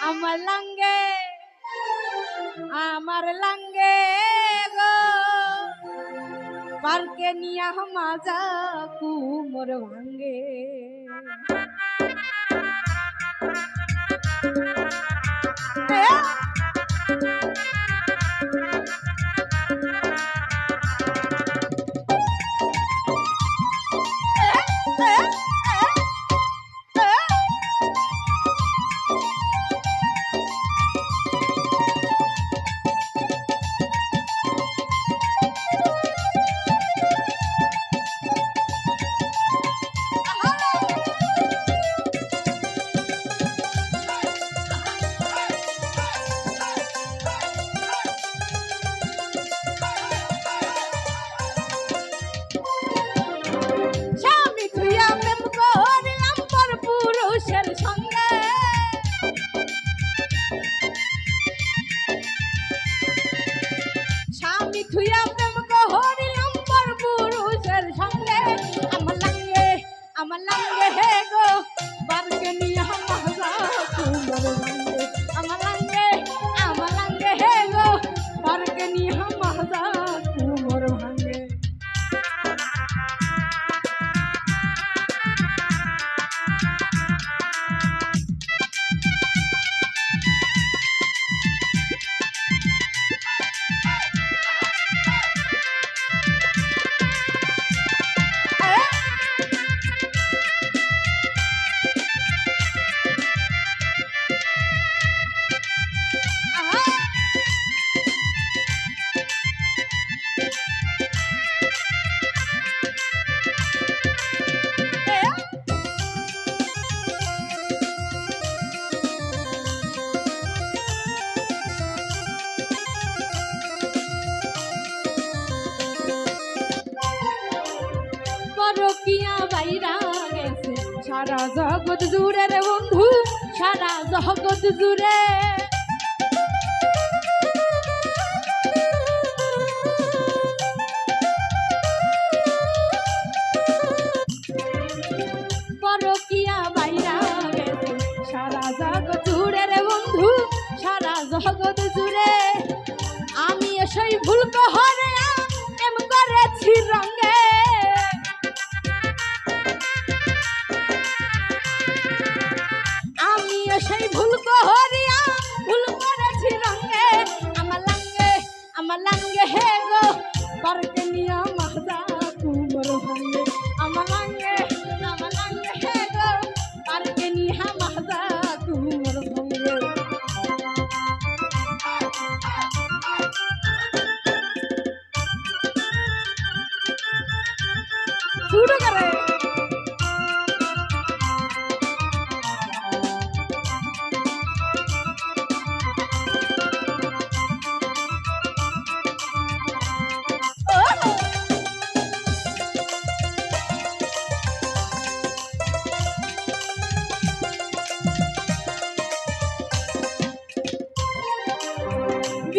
আমার লঙ্গে আমার লঙ্গে গো। পার্কে নিয়া মাজা কুমোর ভাঙ্গে। সঙ্গে হে গো বারকে নিয়ে আমার সারা জগৎ জুড়ে রে বন্ধু সারা জগৎ জুড়ে।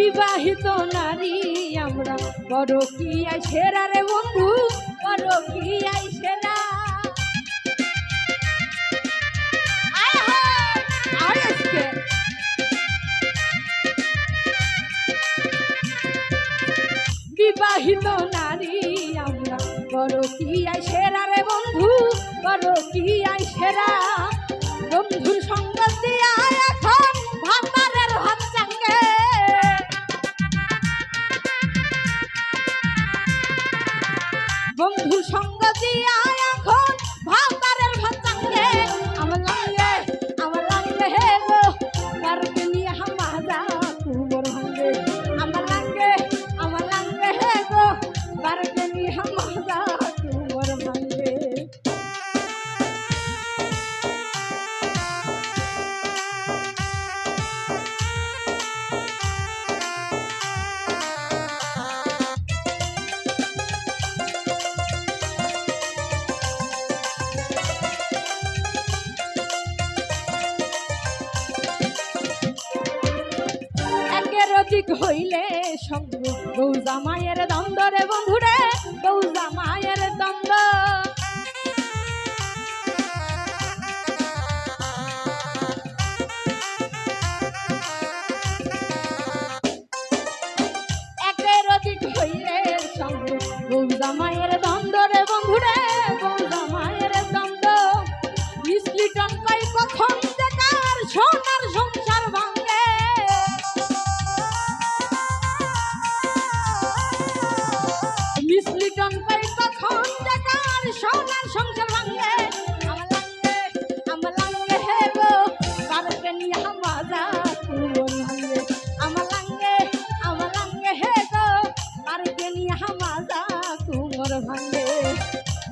বিবাহিত নারী, আমরা বড় কি আই সেরা রে বন্ধু, বড় কি আই সেরা বিবাহিত নারী, আমরা বড় কি আই রে বন্ধু, বড় কি বন্ধুর ঠিক হইলে সঙ্গ। গৌজা মায়ের দ্বন্দ্ব রে বন্ধুরে, গৌজা মায়ের দ্বন্দ্ব। একের অধিক হইলে সঙ্গ। গৌজা মায়ের দ্বন্দ্ব রে বন্ধুরে, গৌজা মায়ের দ্বন্দ্ব। মিসলিটন পাই কখন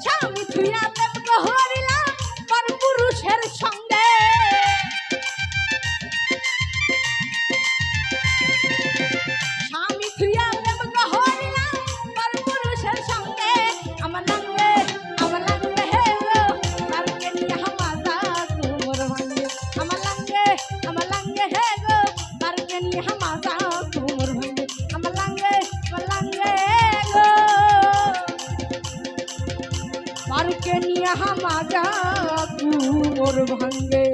স্বামী ছুঁয়া দেব হামা যা কুমোর ভাঙ্গে।